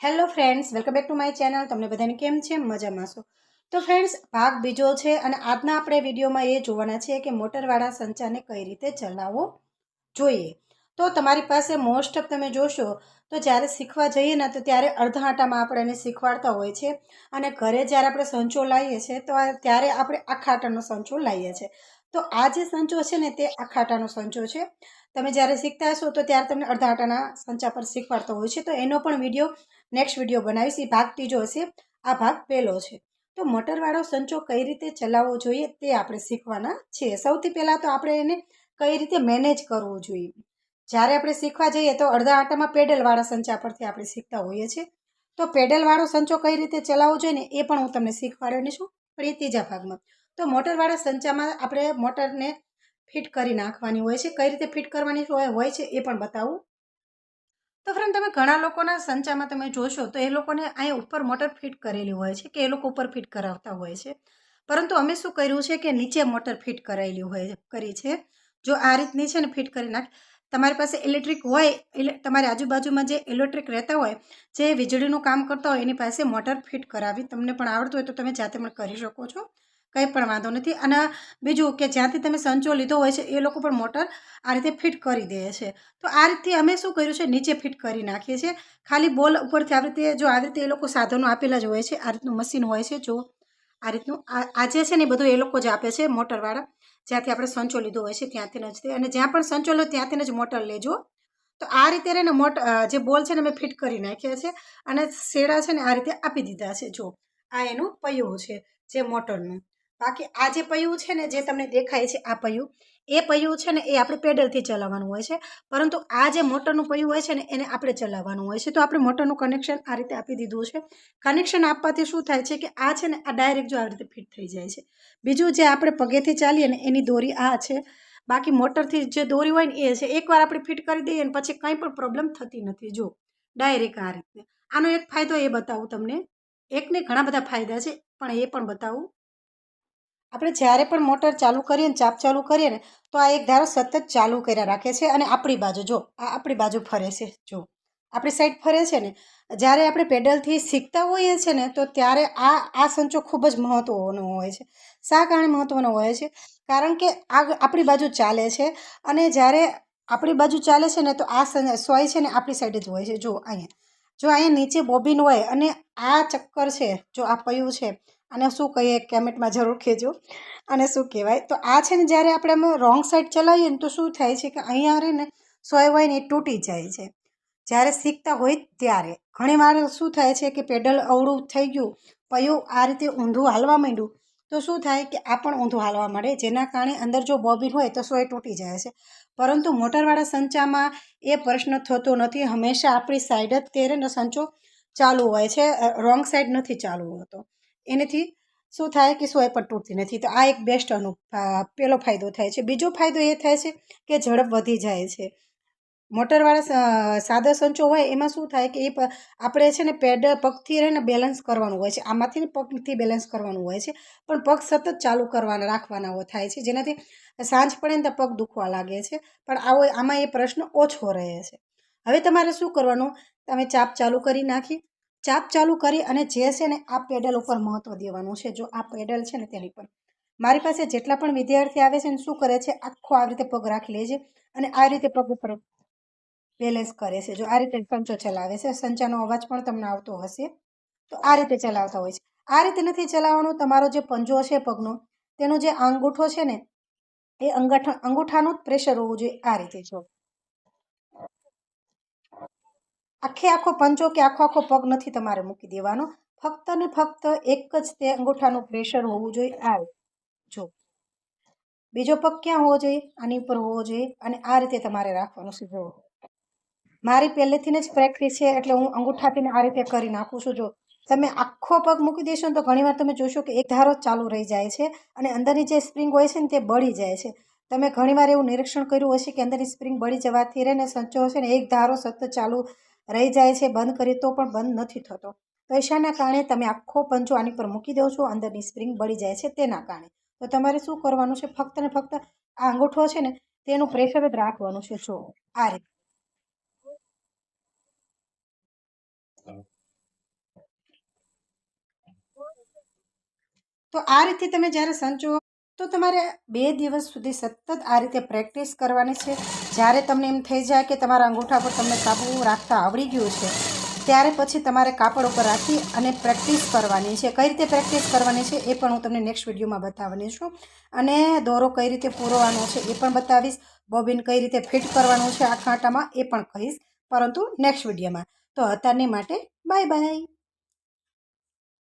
Hello friends welcome back to my channel તમને બધાને કેમ છે? મજામાં છો? તો ફ્રેન્ડ્સ ભાગ બીજો છે અને આજના આપણે વિડીયોમાં એ જોવાના છે કે મોટરવાળા સંચાને કઈ રીતે ચલાવવો જોઈએ. તો તમારી પાસે મોસ્ટ ઓફ તમે જોશો, તો જ્યારે શીખવા જઈએ ને, તો ત્યારે અડધા આટામાં આપણે એને શીખવાડતા હોય છે. અને ઘરે જ્યારે આપણે સંચો લાવીએ છીએ તો ત્યારે આપણે આખા આટાનો સંચો લાવીએ છીએ તો આ જે સંચો છે ને, તે આખા આટાનો સંચો છે. તમે જ્યારે શીખતા હશો, તો ત્યારે તમને અડધા આટાના સંચા પર શીખવાડતો હોય છે. તો એનો પણ વીડિયો નેક્સ્ટ વીડિયો બનાવીશ. એ ભાગ ત્રીજો હશે. આ ભાગ પહેલો છે. તો મોટરવાળો સંચો કઈ રીતે ચલાવવો જોઈએ તે આપણે શીખવાના છે. સૌથી પહેલાં તો આપણે એને કઈ રીતે મેનેજ કરવું જોઈએ. જ્યારે આપણે શીખવા જઈએ તો અડધા આટામાં પેડલવાળા સંચા પરથી આપણે શીખતા હોઈએ છીએ. તો પેડલવાળો સંચો કઈ રીતે ચલાવવો જોઈએ ને એ પણ હું તમને શીખવાડવાની છું પણ એ ત્રીજા ભાગમાં. તો મોટરવાળા સંચામાં આપણે મોટરને ફિટ કરી નાખવાની હોય છે. કઈ રીતે ફિટ કરવાની હોય છે એ પણ બતાવું. તો ફ્રેન્ડ તમે ઘણા લોકોના સંચામાં તમે જોશો તો એ લોકોને અહીંયા ઉપર મોટર ફિટ કરેલી હોય છે કે એ લોકો ઉપર ફિટ કરાવતા હોય છે. પરંતુ અમે શું કર્યું છે કે નીચે મોટર ફિટ કરાયેલી હોય કરી છે. જો આ રીતની છે ને ફિટ કરી નાખ. તમારી પાસે ઇલેક્ટ્રિક હોય, એટલે તમારી આજુબાજુમાં જે ઇલેક્ટ્રિક રહેતા હોય, જે વીજળીનું કામ કરતા હોય, એની પાસે મોટર ફિટ કરાવી. તમને પણ આવડતું હોય તો તમે જાતે પણ કરી શકો છો. કંઈ પણ વાંધો નથી. અને બીજું કે જ્યાંથી તમે સંચો લીધો હોય છે, એ લોકો પણ મોટર આ રીતે ફિટ કરી દે છે. તો આ રીતે અમે શું કર્યું છે, નીચે ફિટ કરી નાખીએ છીએ. ખાલી બોલ ઉપરથી આવી રીતે, જો આવી રીતે એ લોકો સાધનો આપેલા જ હોય છે, આ રીતનું મશીન હોય છે, જો આ રીતનું, આ આ છે ને બધું એ લોકો જ આપે છે, મોટરવાળા. જ્યાંથી આપણે સંચો લીધો હોય છે, ત્યાંથી જ અને જ્યાં પણ સંચો લો, ત્યાંથી જ મોટર લેજો. તો આ રીતે રહીને મોટ જે બોલ છે ને મેં ફિટ કરી નાખ્યા છે. અને શેડા છે ને આ રીતે આપી દીધા છે, જો. આ એનું પૈયું છે, જે મોટરનું. બાકી આ જે પૈયું છે ને, જે તમને દેખાય છે આ પૈયું, એ પૈયું છે ને, એ આપણે પેડલથી ચલાવવાનું હોય છે. પરંતુ આ જે મોટરનું પૈયું હોય છે ને, એને આપણે ચલાવવાનું હોય છે. તો આપણે મોટરનું કનેક્શન આ રીતે આપી દીધું છે. કનેક્શન આપવાથી શું થાય છે કે આ છે ને, આ ડાયરેક્ટ જો આવી રીતે ફિટ થઈ જાય છે. બીજું જે આપણે પગેથી ચાલીએ ને, એની દોરી આ છે. બાકી મોટરથી જે દોરી હોય ને, એ છે. એકવાર આપણે ફિટ કરી દઈએ ને, પછી કંઈ પણ પ્રોબ્લેમ થતી નથી. જો ડાયરેક્ટ આ રીતે. આનો એક ફાયદો એ બતાવું તમને. એકને ઘણા બધા ફાયદા છે, પણ એ પણ બતાવું. આપણે જ્યારે પણ મોટર ચાલુ કરીએ ને ચાપ ચાલુ કરીએ ને, તો આ એક ધારો સતત ચાલુ કર્યા રાખે છે અને આપણી બાજુ જો, આ આપણી બાજુ ફરે છે, જો. આપણી સાઈડ ફરે છે ને, જ્યારે આપણે પેડલથી શીખતા હોઈએ છીએ ને, તો ત્યારે આ આ સંચો ખૂબ જ મહત્ત્વનો હોય છે. શા કારણે મહત્ત્વનો હોય છે? કારણ કે આ આપણી બાજુ ચાલે છે અને જ્યારે આપણી બાજુ ચાલે છે ને, તો આ સોય છે ને આપણી સાઈડ જ હોય છે, જો, અહીંયા. જો અહીંયા નીચે બોબિન હોય અને આ ચક્કર છે, જો આ પયું છે અને શું કહીએ કેમેટમાં જરૂર કહેજો. અને શું કહેવાય? તો આ છે ને, જ્યારે આપણે આમ રોંગ સાઈડ ચલાવીએ ને, તો શું થાય છે કે અહીંયા રહે ને સોય હોય ને એ તૂટી જાય છે. જ્યારે શીખતા હોય ત્યારે. ઘણી વાર શું થાય છે કે પેડલ અવળું થઈ ગયું, પયું આ રીતે ઊંધું હાલવા માંડ્યું, તો શું થાય કે આ પણ ઊંધું હાલવા માંડે. જેના કારણે અંદર જો બોબિન હોય તો સોય તૂટી જાય છે. પરંતુ મોટરવાળા સંચામાં એ પ્રશ્ન થતો નથી. હંમેશા આપણી સાઈડ જ તેરે ને સંચો ચાલુ હોય છે. રોંગ સાઈડ નથી ચાલુ હોતો. એનાથી શું થાય કે સોય પણ તૂટતી નથી. તો આ એક બેસ્ટ અનુ પહેલો ફાયદો થાય છે. બીજો ફાયદો એ થાય છે કે ઝડપ વધી જાય છે. મોટરવાળા સાદા સંચો હોય એમાં શું થાય કે એ આપણે છે ને પેડ પગથી રહે ને બેલેન્સ કરવાનું હોય છે. આમાંથી પગથી બેલેન્સ કરવાનું હોય છે. પણ પગ સતત ચાલુ કરવાના રાખવાના થાય છે. જેનાથી સાંજ પડે ને તો પગ દુખવા લાગે છે. પણ આવો, આમાં એ પ્રશ્ન ઓછો રહે છે. હવે તમારે શું કરવાનું? તમે ચાપ ચાલુ કરી નાખી. ચાપ ચાલુ કરી અને જે છે ને આ પેડલ ઉપર મહત્ત્વ દેવાનું છે. જો આ પેડલ છે ને તેની પર. મારી પાસે જેટલા પણ વિદ્યાર્થી આવે છે ને શું કરે છે, આખો આવી રીતે પગ રાખી લે છે અને આ રીતે પગ ઉપર બેલેન્સ કરે છે. જો આ રીતે સંચો ચલાવે છે, સંચાનો અવાજ પણ તમને આવતો હશે, તો આ રીતે ચલાવતા હોય છે. આ રીતે નથી ચલાવવાનું, તમારો જે પંજો છે પગનો, તેનો જે અંગૂઠો છે ને, એ અંગઠા, અંગૂઠાનું જ પ્રેશર હોવું જોઈએ આ રીતે જો. આખે આખો પંજો કે આખો આખો પગ નથી તમારે મૂકી દેવાનો. ફક્ત ને ફક્ત એક જ તે અંગૂઠાનું પ્રેશર હોવું જોઈએ. આ. જો. બીજો પગ ક્યાં હોવો જોઈએ? આની ઉપર હોવો જોઈએ અને આ રીતે તમારે રાખવાનું છે મારી પહેલેથી જ પ્રેક્ટિસ છે, એટલે હું અંગૂઠાથી આ રીતે કરી નાખું છું. જો તમે આખો પગ મૂકી દેશો ને તો ઘણીવાર તમે જોશો કે એક ધારો ચાલુ રહી જાય છે અને અંદરની જે સ્પ્રિંગ હોય છે ને તે બળી જાય છે. તમે ઘણીવાર એવું નિરીક્ષણ કર્યું હશે કે અંદરની સ્પ્રિંગ બળી જવાથી રહીને સંચો હશે ને એક ધારો સતત ચાલુ રહી જાય છે, બંધ કરીએ તો પણ બંધ નથી થતો. પૈસાના કારણે તમે આખો પંજો આની પર મૂકી દો છો, અંદરની સ્પ્રિંગ બળી જાય છે તેના કારણે. તો તમારે શું કરવાનું છે? ફક્ત ને ફક્ત આ અંગૂઠો છે ને, તેનું પ્રેશર જ રાખવાનું છે. જો, આ રીતે. તો આ રીતે તમે જ્યારે સંચો, તો તમારે બે દિવસ સુધી સતત આ રીતે પ્રેક્ટિસ કરવાની છે. જ્યારે તમને એમ થઈ જાય કે તમારા અંગૂઠા પર તમને સાબુ રાખતા આવડી ગયું છે, ત્યારે પછી તમારે કાપડ ઉપર રાખી અને પ્રેક્ટિસ કરવાની છે. કઈ રીતે પ્રેક્ટિસ કરવાની છે એ પણ હું તમને નેક્સ્ટ વિડીયોમાં બતાવવાની છું અને દોરો કઈ રીતે પૂરવાનો છે એ પણ બતાવીશ, બોબિન કઈ રીતે ફિટ કરવાનું છે આ કાંટામાં એ પણ કહીશ. પરંતુ નેક્સ્ટ વિડીયોમાં. તો અત્યારની માટે બાય બાય.